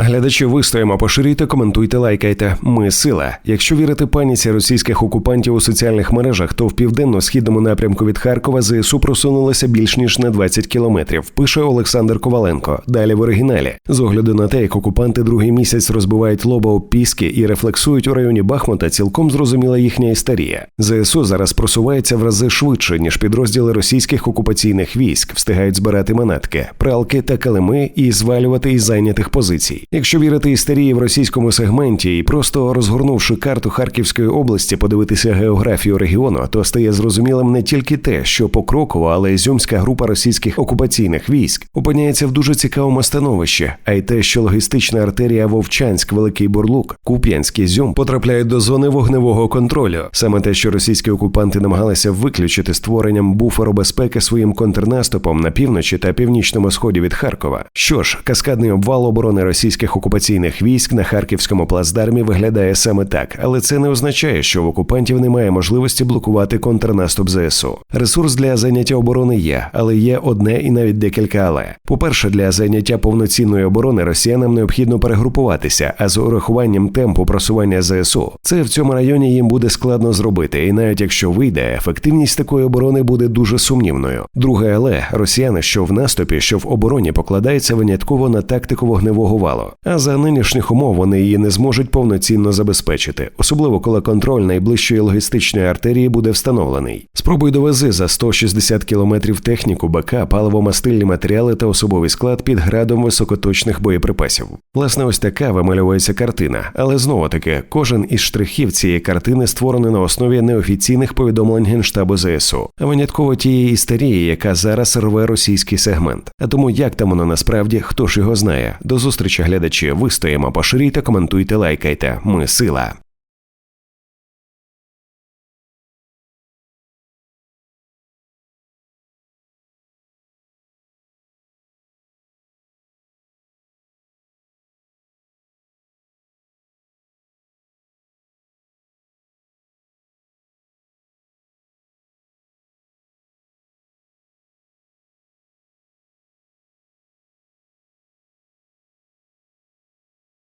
Глядачі вистоїмо, поширюйте, коментуйте, лайкайте. Ми сила. Якщо вірити паніці російських окупантів у соціальних мережах, то в південно-східному напрямку від Харкова ЗСУ просунулося більш ніж на 20 кілометрів. Пише Олександр Коваленко. Далі в оригіналі. З огляду на те, як окупанти другий місяць розбивають лоба у піски і рефлексують у районі Бахмута, цілком зрозуміла їхня істерія. ЗСУ зараз просувається в рази швидше ніж підрозділи російських окупаційних військ, встигають збирати манатки, пралки та калими і звалювати із зайнятих позицій. Якщо вірити істерії в російському сегменті і просто розгорнувши карту Харківської області, подивитися географію регіону, то стає зрозумілим не тільки те, що покроково, але зюмська група російських окупаційних військ опиняється в дуже цікавому становищі, а й те, що логістична артерія Вовчанськ, Великий Бурлук, Куп'янський Зюм потрапляють до зони вогневого контролю. Саме те, що російські окупанти намагалися виключити створенням буферу безпеки своїм контрнаступом на півночі та північному сході від Харкова. Що ж, каскадний обвал оборони російських окупаційних військ на харківському плацдармі виглядає саме так, але це не означає, що в окупантів немає можливості блокувати контрнаступ ЗСУ. Ресурс для зайняття оборони є, але є одне і навіть декілька але. По-перше, для зайняття повноцінної оборони росіянам необхідно перегрупуватися, а з урахуванням темпу просування ЗСУ це в цьому районі їм буде складно зробити, і навіть якщо вийде, ефективність такої оборони буде дуже сумнівною. Друге, але росіяни, що в наступі, що в обороні покладаються винятково на тактику вогневого валу. А за нинішніх умов вони її не зможуть повноцінно забезпечити, особливо коли контроль найближчої логістичної артерії буде встановлений. Спробуй довези за 160 кілометрів техніку, БК, паливо-мастильні матеріали та особовий склад під градом високоточних боєприпасів. Власне, ось така вимальовується картина, але знову таки кожен із штрихів цієї картини створений на основі неофіційних повідомлень генштабу ЗСУ, а винятково тієї істерії, яка зараз рве російський сегмент. А тому як там воно насправді, хто ж його знає? До зустрічі глядачі. Вистоїмо, поширюйте, коментуйте, лайкайте. Ми сила.